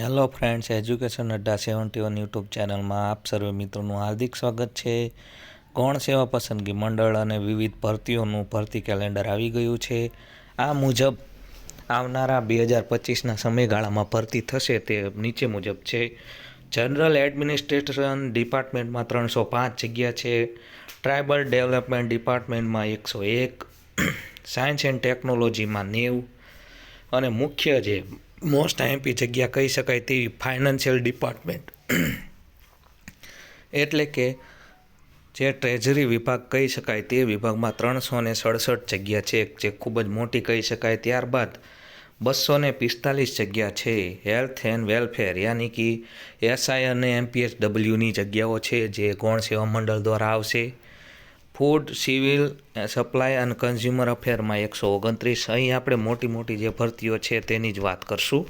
Hello friends education adda seventy one YouTube ચેનલમાં આપ સર્વે મિત્રોનું હાર્દિક સ્વાગત છે. ગૌણ સેવા પસંદગી મંડળ અને વિવિધ ભરતીઓનું ભરતી કેલેન્ડર આવી ગયું છે. આ મુજબ આવનારા બે હજાર પચીસના સમયગાળામાં ભરતી થશે તે નીચે મુજબ છે. જનરલ એડમિનિસ્ટ્રેશન ડિપાર્ટમેન્ટમાં ત્રણસો પાંચ જગ્યા છે. ટ્રાઇબલ ડેવલપમેન્ટ ડિપાર્ટમેન્ટમાં એકસો એક. સાયન્સ એન્ડ ટેકનોલોજીમાં નેવું. અને મુખ્ય જે મોસ્ટ આઈએમપી જગ્યા કહી શકાય તેવી ફાઇનાન્શિયલ ડિપાર્ટમેન્ટ એટલે કે જે ટ્રેઝરી વિભાગ કહી શકાય તે વિભાગમાં ત્રણસો ને સડસઠ જગ્યા છે, જે ખૂબ જ મોટી કહી શકાય. ત્યારબાદ બસો ને પિસ્તાલીસ જગ્યા છે હેલ્થ એન્ડ વેલફેર યાની કે એસઆઈ અને એમપીએસ ડબલ્યુની જગ્યાઓ છે, જે ગૌણ સેવા મંડળ દ્વારા આવશે. ફૂડ સિવિલ સપ્લાય અને કન્ઝ્યુમર અફેરમાં એકસો ઓગણત્રીસ. અહીં આપણે મોટી મોટી જે ભરતીઓ છે તેની જ વાત કરશું.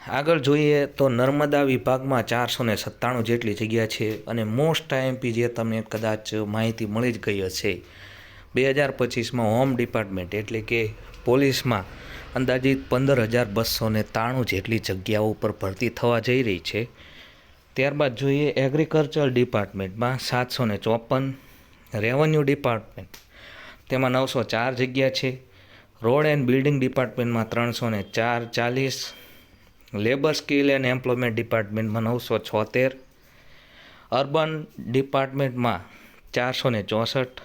આગળ જોઈએ તો નર્મદા વિભાગમાં ચારસો ને સત્તાણું જેટલી જગ્યા છે અને મોસ્ટ આઈએમપી જે તમને કદાચ માહિતી મળી જ ગઈ હશે. બે હજાર પચીસમાં હોમ ડિપાર્ટમેન્ટ એટલે કે પોલીસમાં અંદાજિત પંદર હજાર બસો ને ત્રાણું જેટલી જગ્યાઓ ઉપર ભરતી થવા જઈ રહી છે. ત્યારબાદ જોઈએ એગ્રીકલ્ચર ડિપાર્ટમેન્ટમાં સાતસો ને ચોપન રેવન્યુ ડિપાર્ટમેન્ટ તેમાં નવસો ચાર જગ્યા છે. રોડ એન્ડ બિલ્ડિંગ ડિપાર્ટમેન્ટમાં ત્રણસો ને ચાર ચાલીસ. લેબર સ્કિલ એન્ડ એમ્પ્લોયમેન્ટ ડિપાર્ટમેન્ટમાં નવસો છોતેર. અર્બન ડિપાર્ટમેન્ટમાં ચારસો ને ચોસઠ.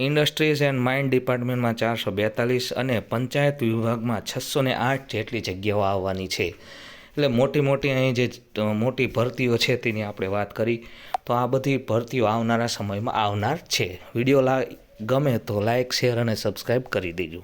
ઇન્ડસ્ટ્રીઝ એન્ડ માઇન્ડ ડિપાર્ટમેન્ટમાં ચારસો બેતાલીસ અને પંચાયત વિભાગમાં છસો ને આઠ જેટલી જગ્યાઓ આવવાની છે. એટલે મોટી મોટી અહીં જે મોટી ભરતીઓ છે તેની આપણે વાત કરી. તો આ બધી ભરતીઓ આવનારા સમયમાં આવનાર છે. વીડિયો લા, ગમે તો લાઇક શેર અને સબસ્ક્રાઈબ કરી દેજો.